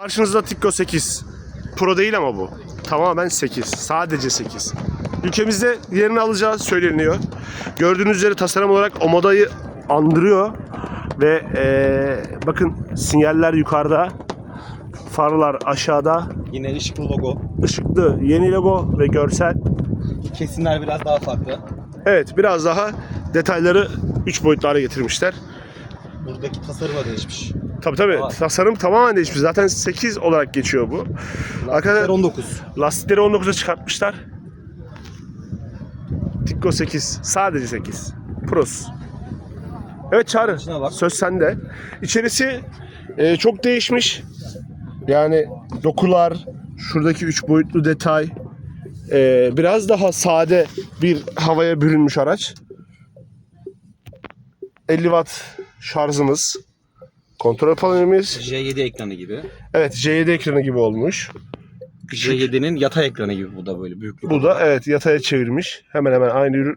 Karşınızda Tikko 8. Pro değil ama bu. Tamamen 8. Sadece 8. Ülkemizde yerini alacağı söyleniyor. Gördüğünüz üzere tasarım olarak o modayı andırıyor. Ve eee, bakın sinyaller yukarıda. Farlar aşağıda. Yine ışıklı logo. Işıklı yeni logo ve görsel. Kesimler biraz daha farklı. Evet biraz daha detayları 3 boyutlu hale getirmişler. Buradaki tasarım da değişmiş. Tabii tabii Var. tasarım tamamen değişmiş. Zaten 8 olarak geçiyor bu. Lastikler Arkadaşlar 19. lastikleri 19'a çıkartmışlar. Tikko 8. Sadece 8. Pros. Evet Çağrı. Söz sende. İçerisi e, çok değişmiş. Yani dokular, şuradaki 3 boyutlu detay. e, biraz daha sade bir havaya bürünmüş araç. 50 watt şarjımız. Kontrol panelimiz. J7 ekranı gibi. Evet J7 ekranı gibi olmuş. J7'nin yatay ekranı gibi bu da böyle büyüklük. Bu da evet yataya çevirmiş. Hemen hemen aynı ürün.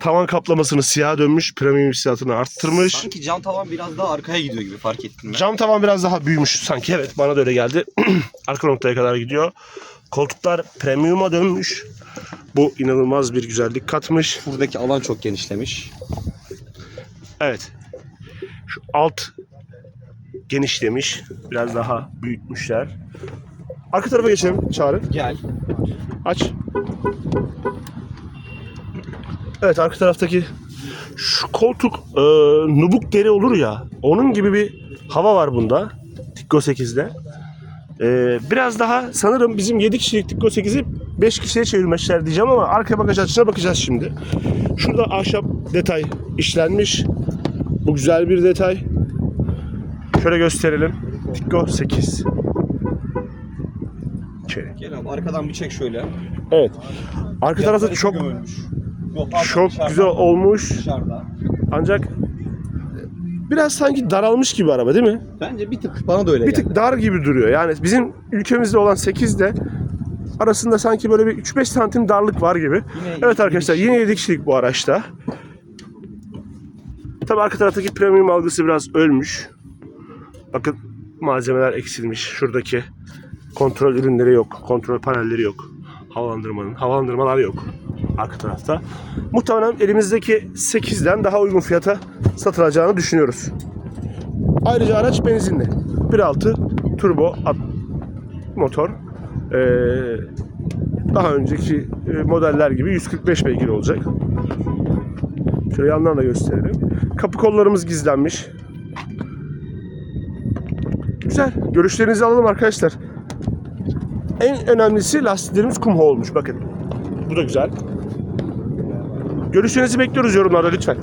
Tavan kaplamasını siyaha dönmüş. Premium hissiyatını arttırmış. Sanki cam tavan biraz daha arkaya gidiyor gibi fark ettin mi? Cam tavan biraz daha büyümüş sanki. Evet bana da öyle geldi. Arka noktaya kadar gidiyor. Koltuklar premium'a dönmüş. Bu inanılmaz bir güzellik katmış. Buradaki alan çok genişlemiş. Evet. Şu alt genişlemiş. Biraz daha büyütmüşler. Arka tarafa geçelim Çağrı. Gel. Aç. Evet arka taraftaki şu koltuk e, nubuk deri olur ya onun gibi bir hava var bunda Tikko 8'de. E, biraz daha sanırım bizim 7 kişilik Tikko 8'i 5 kişiye çevirmişler diyeceğim ama arka bagaj açısına bakacağız şimdi. Şurada ahşap detay işlenmiş. Bu güzel bir detay. Şöyle gösterelim. Tikko 8. İçeri. Gel abi arkadan bir çek şöyle. Evet. Arka tarafta çok. Yok, çok dışarıda. güzel olmuş. Dışarıda. Ancak biraz sanki daralmış gibi araba değil mi? Bence bir tık bana da öyle Bir geldi. tık dar gibi duruyor. Yani bizim ülkemizde olan 8 de arasında sanki böyle bir 3-5 santim darlık var gibi. Yine Evet arkadaşlar yine 7 kişilik bu araçta. Tabii arka taraftaki premium algısı biraz ölmüş. Bakın malzemeler eksilmiş. Şuradaki kontrol ürünleri yok. Kontrol panelleri yok. Havalandırmanın. Havalandırmalar yok. Arka tarafta. Muhtemelen elimizdeki 8'den daha uygun fiyata satılacağını düşünüyoruz. Ayrıca araç benzinli. 1.6 turbo motor. Ee, daha önceki e, modeller gibi 145 beygir olacak. Şöyle yandan da gösterelim. Kapı kollarımız gizlenmiş. Güzel. Görüşlerinizi alalım arkadaşlar. En önemlisi lastiklerimiz kumho olmuş bakın. Bu da güzel. Görüşlerinizi bekliyoruz yorumlarda lütfen.